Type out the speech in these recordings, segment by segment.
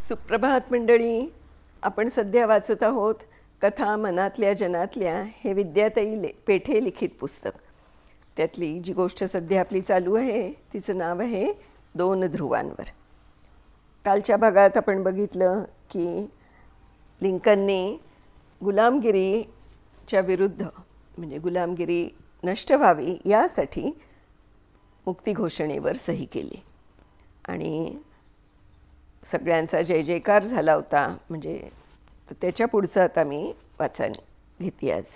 सुप्रभात मंडळी. आपण सध्या वाचत आहोत कथा मनातल्या जनातल्या हे विद्याताई ले पेठे लिखित पुस्तक. त्यातली जी गोष्ट सध्या आपली चालू आहे तिचं नाव आहे दोन ध्रुवांवर. कालच्या भागात आपण बघितलं की लिंकनने गुलामगिरीच्या विरुद्ध म्हणजे गुलामगिरी नष्ट व्हावी यासाठी मुक्ती घोषणेवर सही केली. आणि सगळ्यांचा जय जयकार झाला होता. म्हणजे त्याच्या पुढचं आता मी वाचन घेते आज.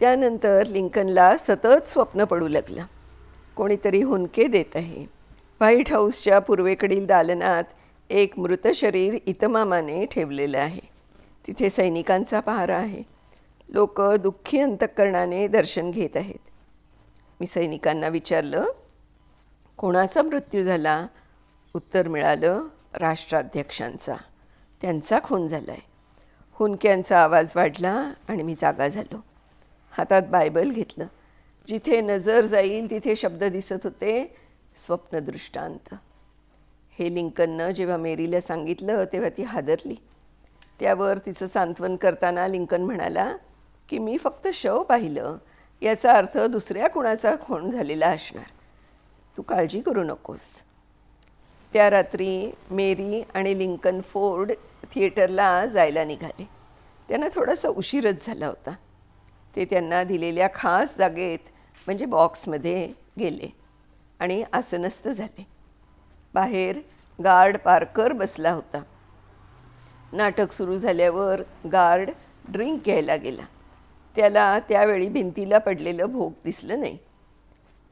त्यानंतर लिंकनला सतत स्वप्न पडू लागलं. कोणीतरी हुंदके देत आहे. व्हाईट हाऊसच्या पूर्वेकडील दालनात एक मृत शरीर इतमामाने ठेवलेलं आहे. तिथे सैनिकांचा पहारा आहे. लोक दुःखी अंतःकरणाने दर्शन घेत आहेत. मी सैनिकांना विचारलं कोणाचा मृत्यू झाला? उत्तर मिळालं राष्ट्राध्यक्षांचा. त्यांचा खून झाला आहे हुनक्यांचा आवाज वाढला आणि मी जागा झालो. हातात बायबल घेतलं. जिथे नजर जाईल तिथे शब्द दिसत होते स्वप्नदृष्टांत हे लिंकननं जेव्हा मेरीला सांगितलं तेव्हा ती हादरली. त्यावर तिचं सांत्वन करताना लिंकन म्हणाला की मी फक्त शव पाहिलं. याचा अर्थ दुसऱ्या कुणाचा खून झालेला असणार. तू काळजी करू नकोस. त्या रात्री मेरी आणि लिंकन फोर्ड थिएटरला जायला निघाले. त्यांना थोडासा उशीरच झाला होता. ते त्यांना दिलेल्या खास जागेत म्हणजे बॉक्समध्ये गेले आणि आसनस्थ झाले. बाहेर गार्ड पार्कर बसला होता. नाटक सुरू झाल्यावर गार्ड ड्रिंक घ्यायला गेला. त्याला त्यावेळी भिंतीला पडलेलं भोग दिसलं नाही.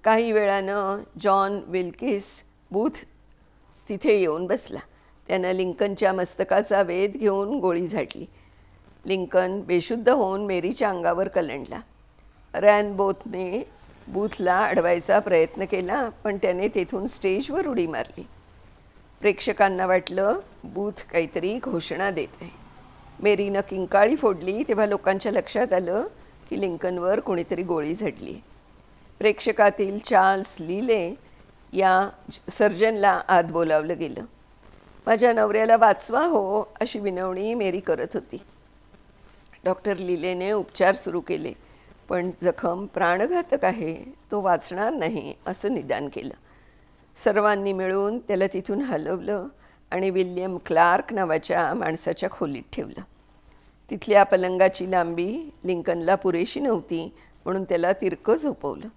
काही वेळानं जॉन विल्किस बूथ तिथे येऊन बसला. त्यानं लिंकनच्या मस्तकाचा वेध घेऊन गोळी झाडली. लिंकन बेशुद्ध होऊन मेरीच्या अंगावर कलंडला. रॅन बोथने बूथला अडवायचा प्रयत्न केला पण त्याने तेथून स्टेजवर उडी मारली. प्रेक्षकांना वाटलं बूथ काहीतरी घोषणा देत आहे. मेरीनं किंकाळी फोडली तेव्हा लोकांच्या लक्षात आलं की लिंकनवर कोणीतरी गोळी झडली. प्रेक्षकातील चार्ल्स लिले या सर्जनला आत बोलावलं गेलं. माझ्या नवऱ्याला वाचवा हो अशी विनवणी मेरी करत होती. डॉक्टर लिलेने उपचार सुरू केले. पण जखम प्राणघातक आहे तो वाचणार नाही असं निदान केलं. सर्वांनी मिळून त्याला तिथून हलवलं आणि विल्यम क्लार्क नावाच्या माणसाच्या खोलीत ठेवलं. तिथल्या पलंगाची लांबी लिंकनला पुरेशी नव्हती म्हणून त्याला तिरकं झोपवलं.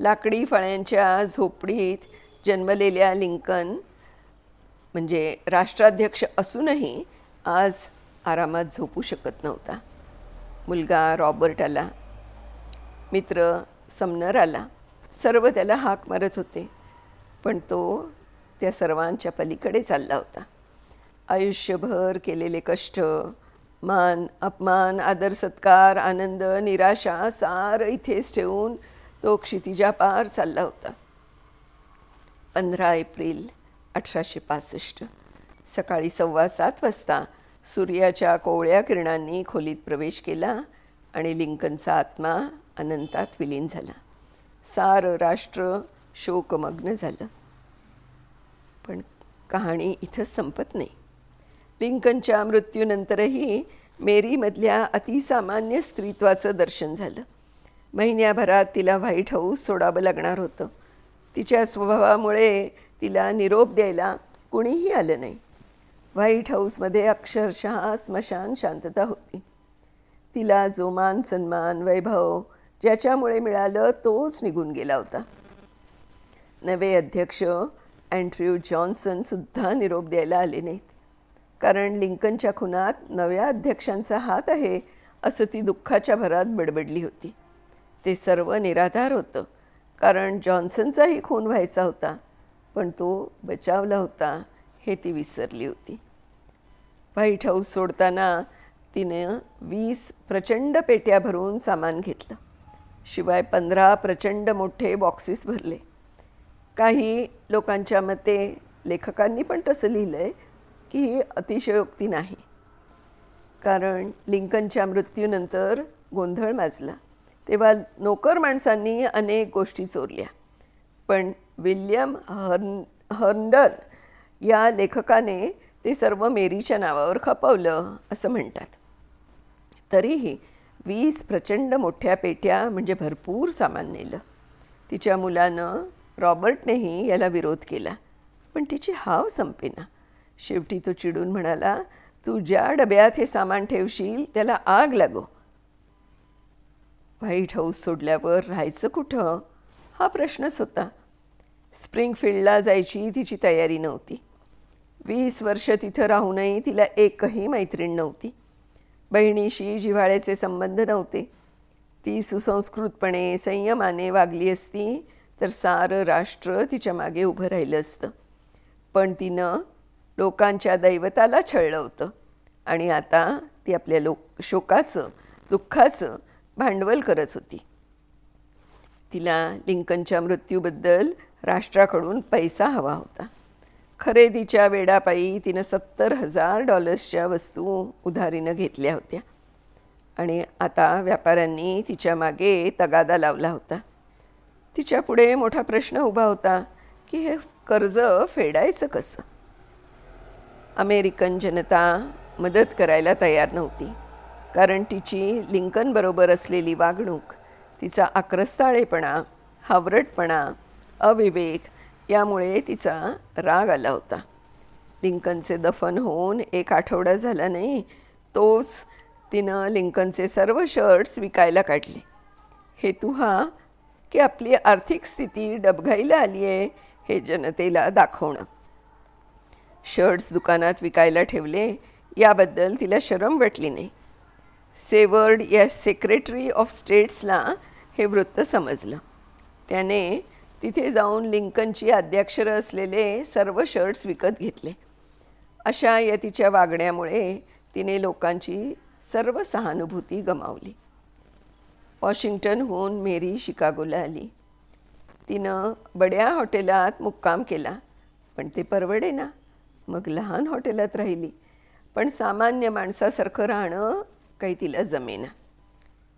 लाकडी फळ्यांच्या झोपडीत जन्मलेल्या लिंकन म्हणजे राष्ट्राध्यक्ष असूनही आज आरामात झोपू शकत नव्हता. मुलगा रॉबर्ट आला मित्र समनर आला सर्व त्याला हाक मारत होते पण तो त्या सर्वांच्या पलीकडे चालला होता. आयुष्यभर केलेले कष्ट मान अपमान आदर सत्कार आनंद निराशा सार इथेच ठेवून तो क्षितिजा पार चालला होता. पंधरा एप्रिल अठराशे पासष्ट सकाळी सव्वा सात वाजता सूर्याच्या कोवळ्या किरणांनी खोलीत प्रवेश केला आणि लिंकनचा आत्मा अनंतात विलीन झाला. सारं राष्ट्र शोकमग्न झालं. पण कहाणी इथंच संपत नाही. लिंकनच्या मृत्यूनंतरही मेरीमधल्या अतिसामान्य स्त्रीत्वाचं दर्शन झालं. महिन्याभरात तिला व्हाईट हाऊस सोडावं लागणार होतं. तिच्या स्वभावामुळे तिला निरोप द्यायला कुणीही आलं नाही. व्हाईट हाऊसमध्ये अक्षरशः स्मशान शांतता होती. तिला जो मान सन्मान वैभव ज्याच्यामुळे मिळालं तोच निघून गेला होता. नवे अध्यक्ष अँड्र्यू जॉन्सनसुद्धा निरोप द्यायला आले नाहीत. कारण लिंकनच्या खुनात नव्या अध्यक्षांचा हात आहे असं ती दुःखाच्या भरात बडबडली होती. ते सर्व निराधार होतं. कारण जॉन्सनचाही खून व्हायचा होता पण तो बचावला होता हे ती विसरली होती. व्हाईट हाऊस सोडताना तिनं वीस प्रचंड पेट्या भरून सामान घेतलं. शिवाय पंधरा प्रचंड मोठे बॉक्सेस भरले. काही लोकांच्या मते लेखकांनी पण तसं लिहिलं आहे की ही अतिशयोक्ती नाही. कारण लिंकनच्या मृत्यूनंतर गोंधळ माजला. तेव्हा नोकर माणसांनी अनेक गोष्टी चोरल्या. पण विल्यम हर्न हर्नडन या लेखकाने ते सर्व मेरीच्या नावावर खपवलं असं म्हणतात. तरीही वीस प्रचंड मोठ्या पेट्या म्हणजे भरपूर सामान नेलं. तिच्या मुलानं रॉबर्टनेही याला विरोध केला पण तिची हाव संपेना. शेवटी तो चिडून म्हणाला तू ज्या डब्यात हे सामान ठेवशील त्याला आग लागो. व्हाईट हाऊस सोडल्यावर राहायचं कुठं? हा प्रश्नच होता. स्प्रिंगफील्डला जायची तिची तयारी नव्हती. वीस वर्ष तिथं राहूनही तिला एकही मैत्रीण नव्हती. बहिणीशी जिव्हाळ्याचे संबंध नव्हते. ती सुसंस्कृतपणे संयमाने वागली असती तर सारं राष्ट्र तिच्यामागे उभं राहिलं असतं. पण तिनं लोकांच्या दैवताला छळलं होतं. आणि आता ती आपल्या लोक शोकाचं दुःखाचं भांडवल करत होती. तिला लिंकनच्या मृत्यूबद्दल राष्ट्राकडून पैसा हवा होता. खरेदीच्या वेडापायी तिनं सत्तर हजार डॉलर्सच्या वस्तू उधारीनं घेतल्या होत्या. आणि आता व्यापाऱ्यांनी तिच्यामागे तगादा लावला होता. तिच्या पुढे मोठा प्रश्न उभा होता की हे कर्ज फेडायचं कसं? अमेरिकन जनता मदत करायला तयार नव्हती. कारण तिची लिंकनबरोबर असलेली वागणूक तिचा आक्रस्ताळेपणा हावरटपणा अविवेक यामुळे तिचा राग आला होता. लिंकनचे दफन होऊन एक आठवडा झाला नाही तोच तिनं लिंकनचे सर्व शर्ट्स विकायला काढले. हेतू हा की आपली आर्थिक स्थिती डबघाईला आली आहे हे जनतेला दाखवणं. शर्ट्स दुकानात विकायला ठेवले याबद्दल तिला शरम वाटली नाही. सेवर्ड या सेक्रेटरी ऑफ स्टेट्सला हे वृत्त समजलं. त्याने तिथे जाऊन लिंकनची आद्याक्षरं असलेले सर्व शर्ट्स विकत घेतले. अशा या तिच्या वागण्यामुळे तिने लोकांची सर्व सहानुभूती गमावली. वॉशिंग्टनहून मेरी शिकागोला आली. तिनं बड्या हॉटेलात मुक्काम केला पण ते परवडे ना मग लहान हॉटेलात राहिली. पण सामान्य माणसासारखं राहणं काही तिला जमेना.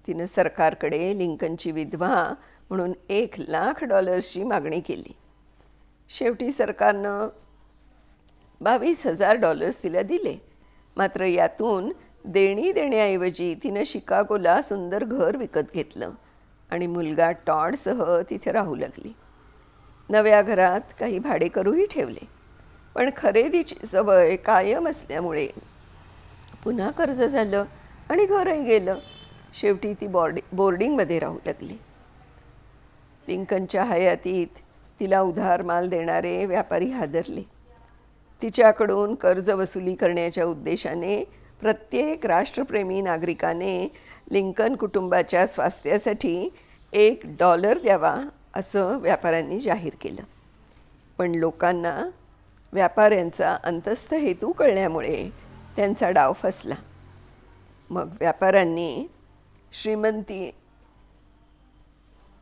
तिनं सरकारकडे लिंकनची विधवा म्हणून एक लाख डॉलर्सची मागणी केली. शेवटी सरकारनं बावीस हजार डॉलर्स तिला दिले. मात्र यातून देणी देण्याऐवजी तिनं शिकागोला सुंदर घर विकत घेतलं आणि मुलगा टॉडसह तिथे राहू लागली. नव्या घरात काही भाडेकरूही ठेवले. पण खरेदीची सवय कायम असल्यामुळे पुन्हा कर्ज झालं. आणि घरही गेलं. शेवटी ती बॉर्डि बोर्डिंगमध्ये राहू लागली. लिंकनच्या हयातीत तिला उधार माल देणारे व्यापारी हादरले. तिच्याकडून कर्ज वसुली करण्याच्या उद्देशाने प्रत्येक राष्ट्रप्रेमी नागरिकाने लिंकन कुटुंबाच्या स्वास्थ्यासाठी एक डॉलर द्यावा असं व्यापाऱ्यांनी जाहीर केलं. पण लोकांना व्यापाऱ्यांचा अंतस्थ हेतू कळल्यामुळे त्यांचा डाव फसला. मग व्यापाऱ्यांनी श्रीमंती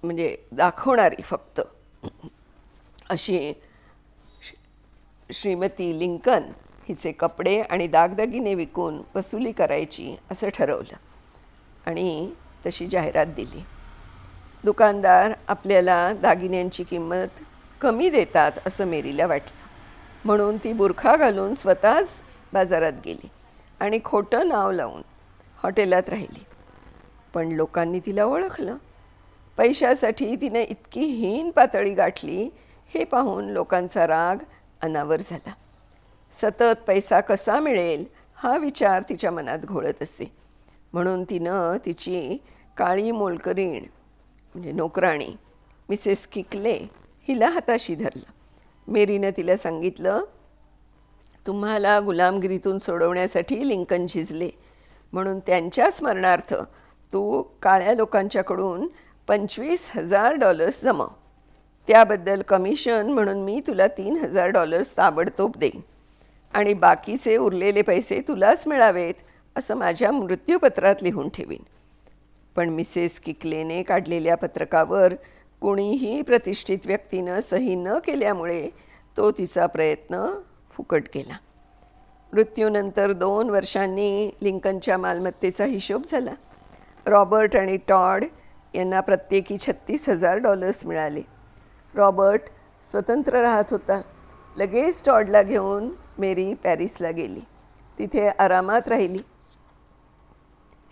म्हणजे दाखवणारी फक्त. अशी श्रीमती लिंकन हिचे कपडे आणि दागदागिने विकून वसुली करायची असं ठरवलं आणि तशी जाहिरात दिली. दुकानदार आपल्याला दागिन्यांची किंमत कमी देतात असं मेरीला वाटलं. म्हणून ती बुरखा घालून स्वतःच बाजारात गेली आणि खोटं नाव लावून हॉटेलात राहिली. पण लोकांनी तिला ओळखलं. पैशासाठी तिने इतकी हीन पातळी गाठली हे पाहून लोकांचा राग अनावर झाला. सतत पैसा कसा मिळेल हा विचार तिच्या मनात घोळत असे. म्हणून तिनं तिची काळी मोलकरीण म्हणजे नोकराणी मिसेस किकले हिला हाताशी धरलं. मेरीनं तिला सांगितलं तुम्हाला गुलामगिरीतून सोडवण्यासाठी लिंकन झिजले. म्हणून त्यांच्या स्मरणार्थ तू काळ्या लोकांच्याकडून पंचवीस हजार डॉलर्स जमव त्याबद्दल कमिशन म्हणून मी तुला तीन हजार डॉलर्स ताबडतोब देईन. आणि बाकीचे उरलेले पैसे तुलाच मिळावेत असं माझ्या मृत्यूपत्रात लिहून ठेवीन. पण मिसेस किकलेने काढलेल्या पत्रकावर कुणीही प्रतिष्ठित व्यक्तीनं सही न केल्यामुळे तो तिचा प्रयत्न फुकट केला मृत्यूनंतर दोन वर्षांनी लिंकनच्या मालमत्तेचा हिशोब झाला. रॉबर्ट आणि टॉड यांना प्रत्येकी छत्तीस हजार डॉलर्स मिळाले. रॉबर्ट स्वतंत्र राहत होता. लगेच टॉडला घेऊन मेरी पॅरिसला गेली. तिथे आरामात राहिली.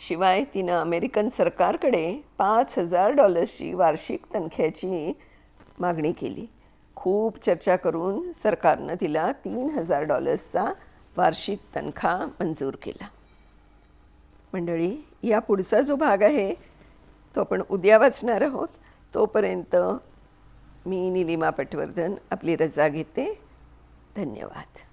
शिवाय तिनं अमेरिकन सरकारकडे पाच हजार डॉलर्सची वार्षिक तनख्याची मागणी केली. खूप चर्चा करून सरकारनं तिला तीन हजार डॉलर्सचा वार्षिक तनखा मंजूर केला. मंडळी या पुढचा जो भाग आहे तो आपण उद्या वाचणार आहोत. तोपर्यंत मी निलिमा पटवर्धन आपली रजा घेते. धन्यवाद.